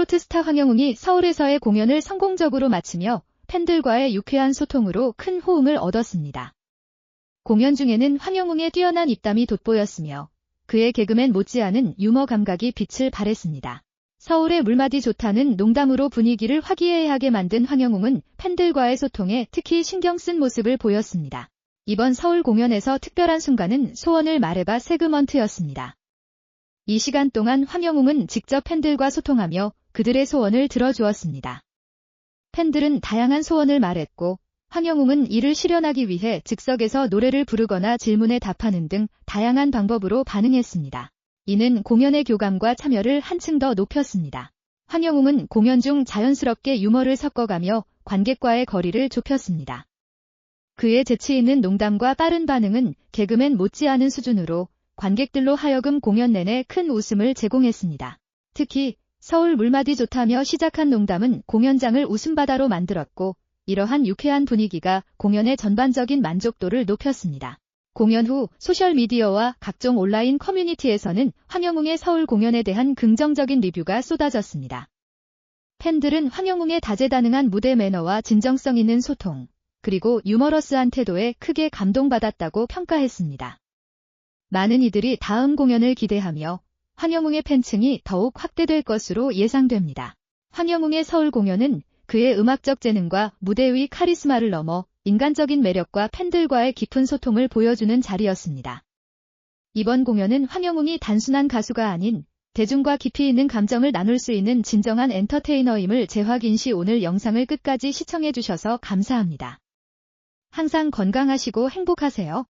트로트 스타 황영웅이 서울에서의 공연을 성공적으로 마치며 팬들과의 유쾌한 소통으로 큰 호응을 얻었습니다. 공연 중에는 황영웅의 뛰어난 입담이 돋보였으며 그의 개그맨 못지않은 유머 감각이 빛을 발했습니다. 서울의 물맛이 좋다는 농담으로 분위기를 화기애애하게 만든 황영웅은 팬들과의 소통에 특히 신경 쓴 모습을 보였습니다. 이번 서울 공연에서 특별한 순간은 소원을 말해봐 세그먼트였습니다. 이 시간 동안 황영웅은 직접 팬들과 소통하며 그들의 소원을 들어주었습니다. 팬들은 다양한 소원을 말했고 황영웅은 이를 실현하기 위해 즉석에서 노래를 부르거나 질문에 답하는 등 다양한 방법으로 반응했습니다. 이는 공연의 교감과 참여를 한층 더 높였습니다. 황영웅은 공연 중 자연스럽게 유머를 섞어가며 관객과의 거리를 좁혔습니다. 그의 재치 있는 농담과 빠른 반응은 개그맨 못지않은 수준으로 관객들로 하여금 공연 내내 큰 웃음을 제공했습니다. 특히 서울 물맛이 좋다며 시작한 농담은 공연장을 웃음바다로 만들었고 이러한 유쾌한 분위기가 공연의 전반적인 만족도를 높였습니다. 공연 후 소셜미디어와 각종 온라인 커뮤니티에서는 황영웅의 서울 공연에 대한 긍정적인 리뷰가 쏟아졌습니다. 팬들은 황영웅의 다재다능한 무대 매너와 진정성 있는 소통, 그리고 유머러스한 태도에 크게 감동받았다고 평가했습니다. 많은 이들이 다음 공연을 기대하며 황영웅의 팬층이 더욱 확대될 것으로 예상됩니다. 황영웅의 서울 공연은 그의 음악적 재능과 무대 의 카리스마를 넘어 인간적인 매력과 팬들과의 깊은 소통을 보여주는 자리였습니다. 이번 공연은 황영웅이 단순한 가수가 아닌 대중과 깊이 있는 감정을 나눌 수 있는 진정한 엔터테이너임을 재확인 시 오늘 영상을 끝까지 시청해주셔서 감사합니다. 항상 건강하시고 행복하세요.